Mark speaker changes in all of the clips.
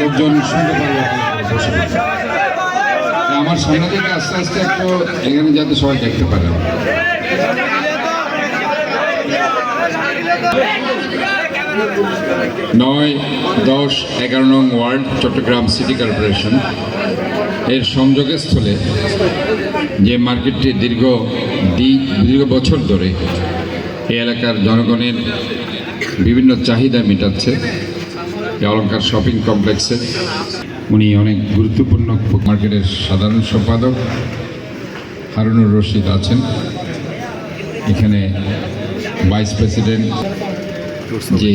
Speaker 1: লোকজন শুনতে পারবে আমার সামনে থেকে আস্তে আস্তে একটু এখানে যাতে সবাই দেখতে পারে। নয়, দশ, এগারো নং ওয়ার্ড, চট্টগ্রাম সিটি কর্পোরেশন। এর সংযোগের স্থলে যে মার্কেটটি দীর্ঘ দীর্ঘ বছর ধরে এই এলাকার জনগণের বিভিন্ন চাহিদা মেটাচ্ছে অলঙ্কার শপিং কমপ্লেক্সে। উনি অনেক গুরুত্বপূর্ণ মার্কেটের সাধারণ সম্পাদক, হারুনুর রশিদ আছেন। এখানে ভাইস প্রেসিডেন্ট যে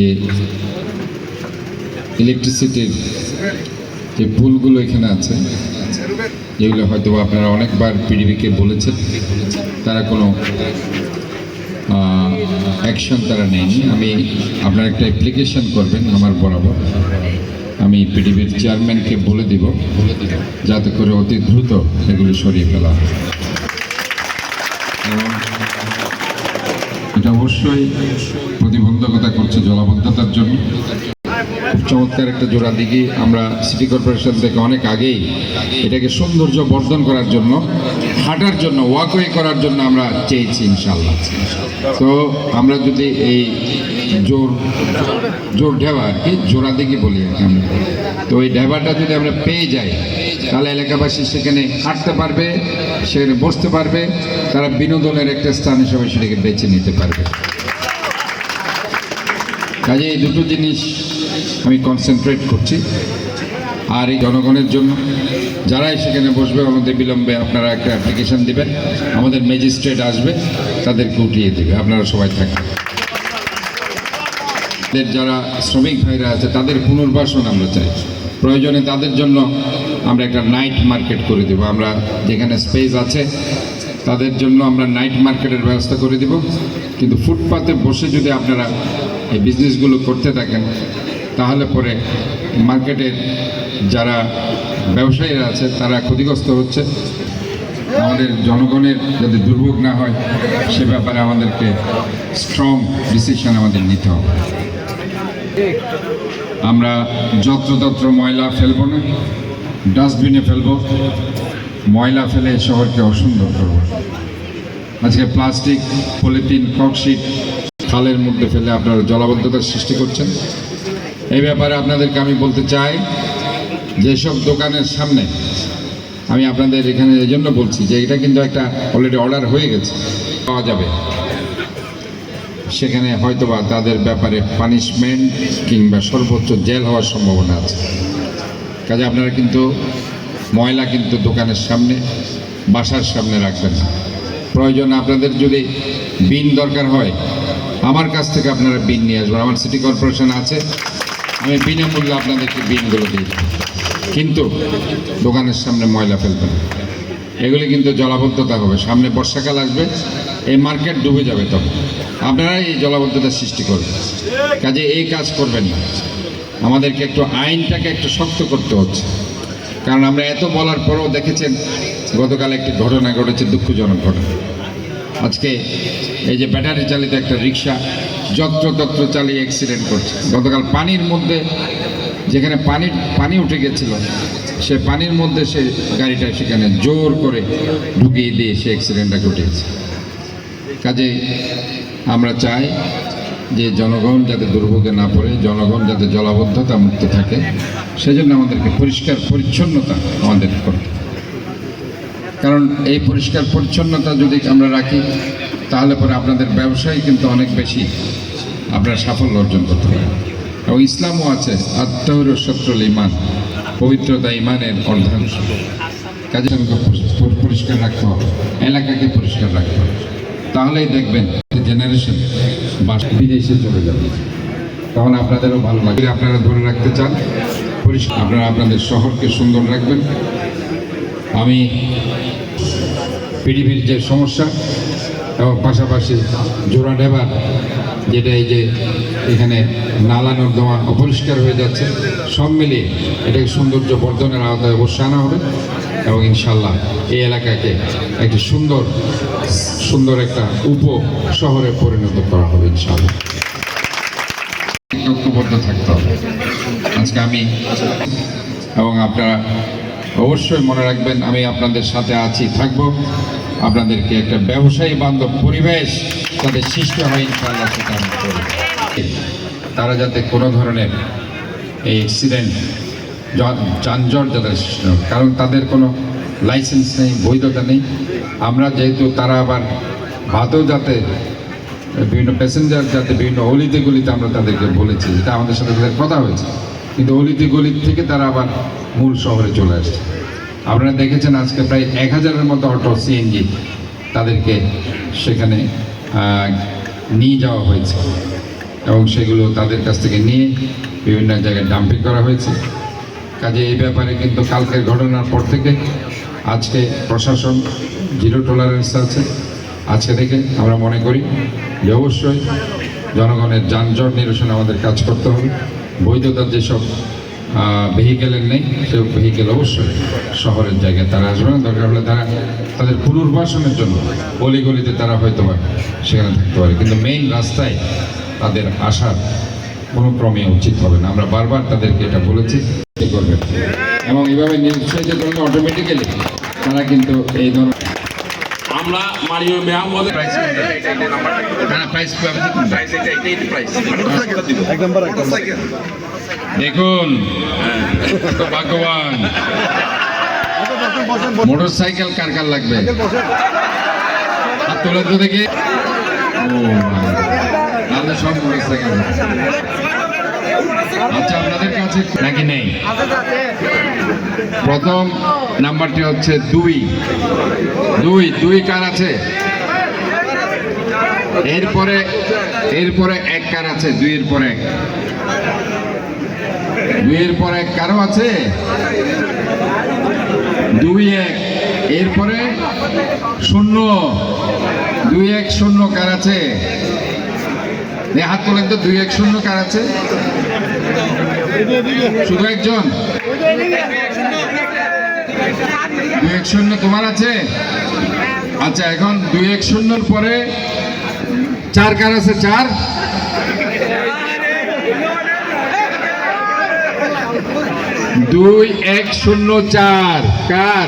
Speaker 1: ইলেকট্রিসিটির যে পুলগুলো এখানে আছে যেগুলো হয়তো আপনারা অনেকবার পিডিবিকে বলেছেন, তারা কোনো অ্যাকশন তারা নেয়নি। আমি আপনার একটা অ্যাপ্লিকেশন করবেন আমার বরাবর। আমি পিডিবির চেয়ারম্যানকে বলে দিব, যাতে করে অতি দ্রুত এগুলো সরিয়ে ফেলা এটা অবশ্যই প্রতিবন্ধকতা করছে জলাবদ্ধতার জন্য। চমৎকার একটা জোড়া দিঘি আমরা সিটি কর্পোরেশন থেকে অনেক আগেই এটাকে সৌন্দর্য বর্ধন করার জন্য, হাঁটার জন্য ওয়াকওয়ে করার জন্য আমরা চেয়েছি ইনশাল্লাহ তো আমরা যদি এই জোর জোর ঢেবা আর কি, জোড়া দিঘি বলি আর কি আমরা। তো ওই ঢেবাটা যদি আমরা পেয়ে যাই, তাহলে এলাকাবাসী সেখানে হাঁটতে পারবে, সেখানে বসতে পারবে, তারা বিনোদনের একটা স্থান হিসেবে সেটাকে বেছে নিতে পারবে। কাজে এই দুটো জিনিস আমি কনসেন্ট্রেট করছি আর এই জনগণের জন্য। যারাই সেখানে বসবে, আমাদের বিলম্বে আপনারা একটা অ্যাপ্লিকেশন দিবেন। আমাদের ম্যাজিস্ট্রেট আসবে, তাদেরকে উঠিয়ে দেবে। আপনারা সবাই থাকবেন। যারা শ্রমিক ভাইরা আছে, তাদের পুনর্বাসন আমরা চাই। প্রয়োজনে তাদের জন্য আমরা একটা নাইট মার্কেট করে দেব। আমরা যেখানে স্পেস আছে, তাদের জন্য আমরা নাইট মার্কেটের ব্যবস্থা করে দেব। কিন্তু ফুটপাতে বসে যদি আপনারা এই বিজনেসগুলো করতে থাকেন তাহলে পরে মার্কেটের যারা ব্যবসায়ীরা আছে, তারা ক্ষতিগ্রস্ত হচ্ছে। আমাদের জনগণের যাতে দুর্ভোগ না হয়, সে ব্যাপারে আমাদেরকে স্ট্রং ডিসিশন আমাদের নিতে হবে। আমরা যত্রতত্র ময়লা ফেলব না ডাস্টবিনে ফেলব, ময়লা ফেলে শহরকে অসুন্দর করব। আজকে প্লাস্টিক পলিথিন ককশিট খালের মধ্যে ফেলে আপনারা জলাবদ্ধতার সৃষ্টি করছেন। এই ব্যাপারে আপনাদেরকে আমি বলতে চাই, যেসব দোকানের সামনে আমি আপনাদের এখানে এই জন্য বলছি যে এটা কিন্তু একটা অলরেডি অর্ডার হয়ে গেছে, পাওয়া যাবে। সেখানে হয়তোবা তাদের ব্যাপারে পানিশমেন্ট কিংবা সর্বোচ্চ জেল হওয়ার সম্ভাবনা আছে। কাজে আপনারা কিন্তু ময়লা কিন্তু দোকানের সামনে, বাসার সামনে রাখবেন না। প্রয়োজন আপনাদের যদি বিন দরকার হয়, আমার কাছ থেকে আপনারা বিন নিয়ে আসবেন। আমার সিটি কর্পোরেশন আছে আমি বিনামূল্যে আপনাদেরকে বিনগুলো দিয়ে কিন্তু দোকানের সামনে ময়লা ফেলবেন এগুলি কিন্তু জলাবদ্ধতা হবে। সামনে বর্ষাকাল আসবে, এই মার্কেট ডুবে যাবে তখন। আপনারা এই জলাবদ্ধতা সৃষ্টি করবেন। কাজে এই কাজ করবেন না। আমাদেরকে একটু আইনটাকে একটু শক্ত করতে হচ্ছে। কারণ আমরা এত বলার পরেও দেখেছেন, গতকাল একটি ঘটনা ঘটেছে, দুঃখজনক ঘটনা। আজকে এই যে ব্যাটারি চালিত একটা রিক্সা যত্রতত্র চালিয়ে অ্যাক্সিডেন্ট করছে। গতকাল পানির মধ্যে যেখানে পানি পানি উঠে গেছিল, সে পানির মধ্যে সে গাড়িটা সেখানে জোর করে ঢুকিয়ে দিয়ে সে অ্যাক্সিডেন্টটা ঘটিয়েছে কাজে আমরা চাই যে জনগণ যাতে দুর্ভোগে না পড়ে, জনগণ যাতে জলাবদ্ধতা মুক্ত থাকে, সেজন্য আমাদেরকে পরিষ্কার পরিচ্ছন্নতা আমাদের করতে কারণ এই পরিষ্কার পরিচ্ছন্নতা যদি আমরা রাখি তাহলে পরে আপনাদের ব্যবসায় কিন্তু অনেক বেশি আপনারা সাফল্য অর্জন করতে পারেন। এবং ইসলামও আছে আত্মহর শত্রুল ইমান পবিত্রতা ইমানের অর্ধাংশ। কাজে পরিষ্কার রাখতে হবে, এলাকাকে পরিষ্কার রাখতে হবে। তাহলেই দেখবেন জেনারেশন বাস বিদেশে চলে যাবে। তখন আপনাদেরও ভালো লাগবে। আপনারা ধরে রাখতে চান, পরিষ্কার আপনারা আপনাদের শহরকে সুন্দর রাখবেন। আমি পৃথিবীর যে সমস্যা এবং পাশাপাশি জোড়া ডেবার যেটা এই যে এখানে নালা নর্দমা অপরিষ্কার হয়ে যাচ্ছে, সব মিলিয়ে এটাকে সৌন্দর্য বর্ধনের আওতায় অবশ্যই আনা হবে এবং ইনশাল্লাহ এই এলাকাকে একটি সুন্দর সুন্দর একটা উপ শহরে পরিণত করা হবে ইনশাল্লাহ। ঐক্যবদ্ধ থাকতে হবে। আজকে আমি এবং আপনারা অবশ্যই মনে রাখবেন, আমি আপনাদের সাথে আছি, থাকব। আপনাদেরকে একটা ব্যবসায়ী বান্ধব পরিবেশ তাদের সৃষ্টি হয় ইনশাআল্লাহ সেটা আমি। তারা যাতে কোনো ধরনের এই অ্যাক্সিডেন্ট যানজট যাতে কারণ তাদের কোনো লাইসেন্স নেই, বৈধতা নেই। আমরা যেহেতু তারা আবার ভাতেও যাতে, বিভিন্ন প্যাসেঞ্জার যাতে বিভিন্ন অলিতে গলিতে আমরা তাদেরকে বলেছি এটা আমাদের সাথে তাদের কথা হয়েছে। কিন্তু অলিতে গলি থেকে তারা আবার মূল শহরে চলে আসছে। আপনারা দেখেছেন আজকে প্রায় এক হাজারের মতো অটো সিএনজি তাদেরকে সেখানে নিয়ে যাওয়া হয়েছে। এবং সেগুলো তাদের কাছ থেকে নিয়ে বিভিন্ন জায়গায় ডাম্পিং করা হয়েছে। কাজে এই ব্যাপারে কিন্তু কালকের ঘটনার পর থেকে আজকে প্রশাসন জিরো টলারেন্স আছে। আজকে থেকে আমরা মনে করি যে অবশ্যই জনগণের যানজট নিরসনে আমাদের কাজ করতে হবে। বৈধতার যেসব ভেহিকেলের নেই সেই ভেহিকেল অবশ্যই শহরের জায়গায় তারা আসবে না। দরকার হলে তারা তাদের পুনর্বাসনের জন্য অলিগলিতে তারা হয়তো বা সেখানে থাকতে পারে। কিন্তু মেইন রাস্তায় তাদের আসার কোনো ক্রমে উচিত হবে না। আমরা বারবার তাদেরকে এটা বলেছি। এ করবে এবং এইভাবে নিরুৎসাহিত করলে অটোমেটিক্যালি তারা কিন্তু এই ধরনের
Speaker 2: আমরা মারিও মেহমদের
Speaker 1: হ্যাঁ প্রাইস?
Speaker 2: প্রাইস এটাই প্রাইস
Speaker 3: এক নম্বর এক নম্বর।
Speaker 1: দেখুন তো ভাগ্যবান। মোটর সাইকেল কার কার লাগবে? তোলেন তো দেখি। ও তাহলে সব মোটর সাইকেল আচ্ছা আপনাদের কাছে নাকি নেই? প্রথম নাম্বারটি হচ্ছে দুই। দুই দুই কার আছে? এরপরে এরপরে এক কার আছে, দুইয়ের পরে এক। দুইয়ের পর এক কারও আছে? দুই এক। এরপরে শূন্য। দুই এক শূন্য কার আছে? হাত তোলেন তো, দুই এক শূন্য কার আছে? শুধু একজন? দুই এক শূন্য তোমার আছে? আচ্ছা এখন দুই এক শূন্যর পরে চার কার আছে? চার? দুই এক শূন্য চার, কার?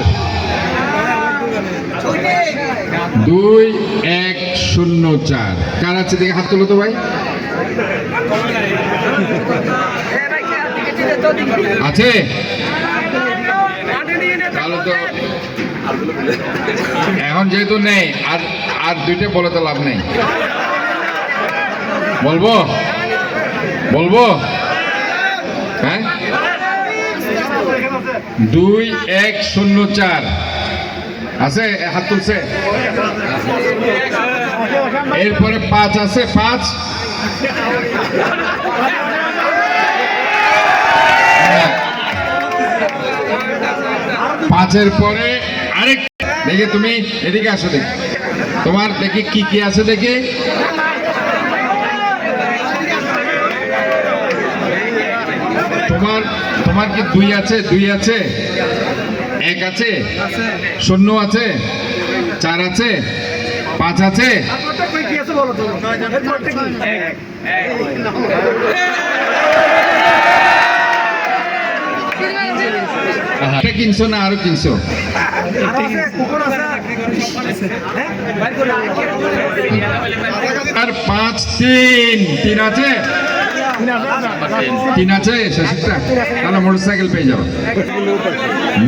Speaker 1: দুই এক শূন্য চার, কার আছে? দেখে হাত তোলো তো ভাই। আছে? এখন যেহেতু নেই, আর আর দুইটা বলে তো লাভ নেই। বলব? বলব? হ্যাঁ? দুই এক শূন্য চার। আছে? হাত তুলছে? এরপরে পাঁচ আছে? পাঁচ। পাঁচের পরে আরেক দেখি তুমি এদিকে আসো দেখি। তোমার দেখি কি কি আছে দেখি। তোমার তোমার কি দুই আছে? দুই আছে? এক আছে? শূন্য আছে? চার আছে? পাঁচ আছে? কিনছো না আরও কিনছো? আর পাঁচ, তিন। তিন আছে? তিন আছে? তাহলে মোটর সাইকেল পেয়ে যাব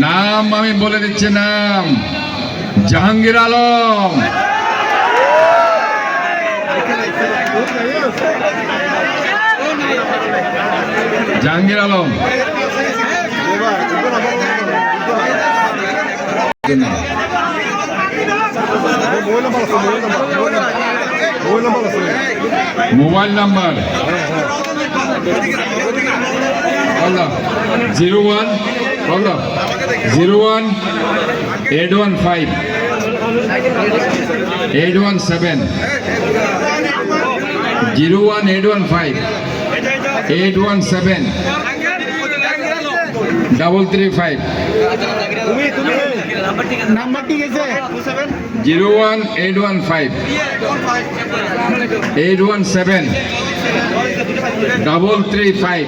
Speaker 1: নাম আমি বলে দিচ্ছি, নাম। Jahangir Alam. Jahangir Alam.
Speaker 3: Mobile number.
Speaker 1: Zero one zero one eight one five eight one seven. Zero one eight one five eight one seven double three five zero one eight one five eight one seven double three five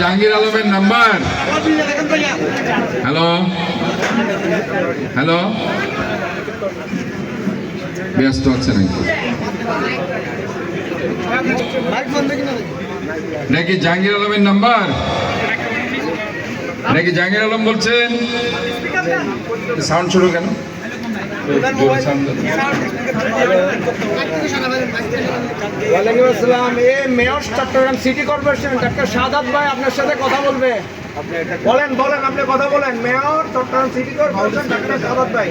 Speaker 1: Jahangir আলমের number. Hello hello ব্যস্ত আছে নাকি? নাকি জাহাঙ্গীর আলমের number? নাকি জাহাঙ্গীর আলম বলছেন? Sound শুরু কেন।
Speaker 4: ওয়ালাইকুম আসসালাম। এ mayor Chattogram city corporation doctor Sadat ভাই আপনার সাথে কথা বলবে। বলেন বলেন আপনি কথা বলেন। Mayor Chattogram city corporation doctor Sadat ভাই।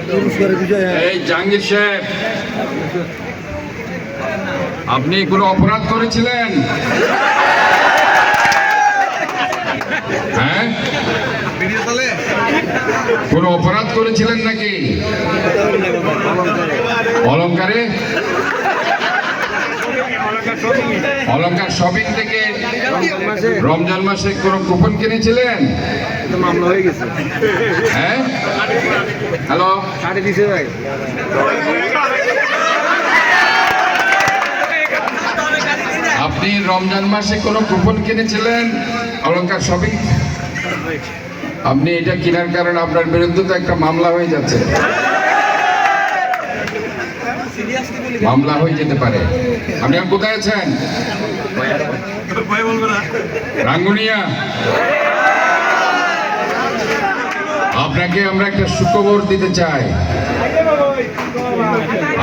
Speaker 1: এই জাহাঙ্গীর সাহেব আপনি কোনো অপরাধ করেছিলেন? হ্যাঁ? কোন অপরাধ করেছিলেন নাকি? অলঙ্কারে? অলঙ্কার শপিং থেকে রমজান মাসে কোন কুপন কিনেছিলেন?
Speaker 4: মামলা হয়ে গেছে।
Speaker 1: হ্যাঁ? হ্যালো?
Speaker 4: সাড়ে দিছে ভাই।
Speaker 1: আপনি রমজান মাসে কোনো কুপন কিনেছিলেন অলঙ্কার শপিং? আপনি এটা কেনার কারণে আপনার বিরুদ্ধে তো একটা মামলা হয়ে যাচ্ছে। মামলা হয়ে যেতে পারে। আপনি কোথায় আছেন? রাঙ্গুনিয়া। আপনাকে আমরা একটা সুখবর দিতে চাই।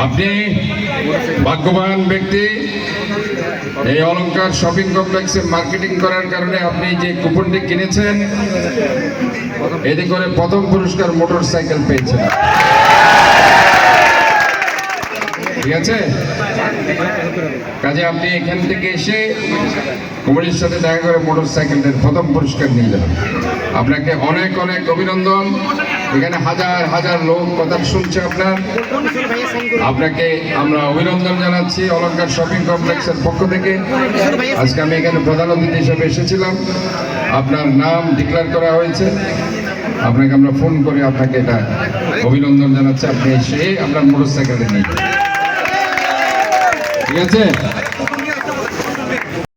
Speaker 1: আপনি ভাগ্যবান ব্যক্তি। এই অলংকার শপিং কমপ্লেক্সে মার্কেটিং করার কারণে আপনি যে কুপনটি কিনেছেন, এতে করে প্রথম পুরস্কার মোটর সাইকেল পেয়েছেন। ঠিক আছে? কাজে আপনি এখান থেকে এসে কুমারীর সাথে দেখা করে মোটর সাইকেলের প্রথম পুরস্কার নিয়ে যাবেন আপনাকে অনেক অনেক অভিনন্দন। এখানে হাজার হাজার লোক কথা শুনছে আপনার। আপনাকে আমরা অভিনন্দন জানাচ্ছি অলংকার শপিং কমপ্লেক্সের পক্ষ থেকে। আজকে আমি এখানে প্রধান অতিথি হিসেবে এসেছিলাম। আপনার নাম ডিক্লেয়ার করা হয়েছে। আপনাকে আমরা ফোন করে আপনাকে এটা অভিনন্দন জানাচ্ছি। আপনি এসে আপনার মোটর সাইকেলে নিয়ে ঠিক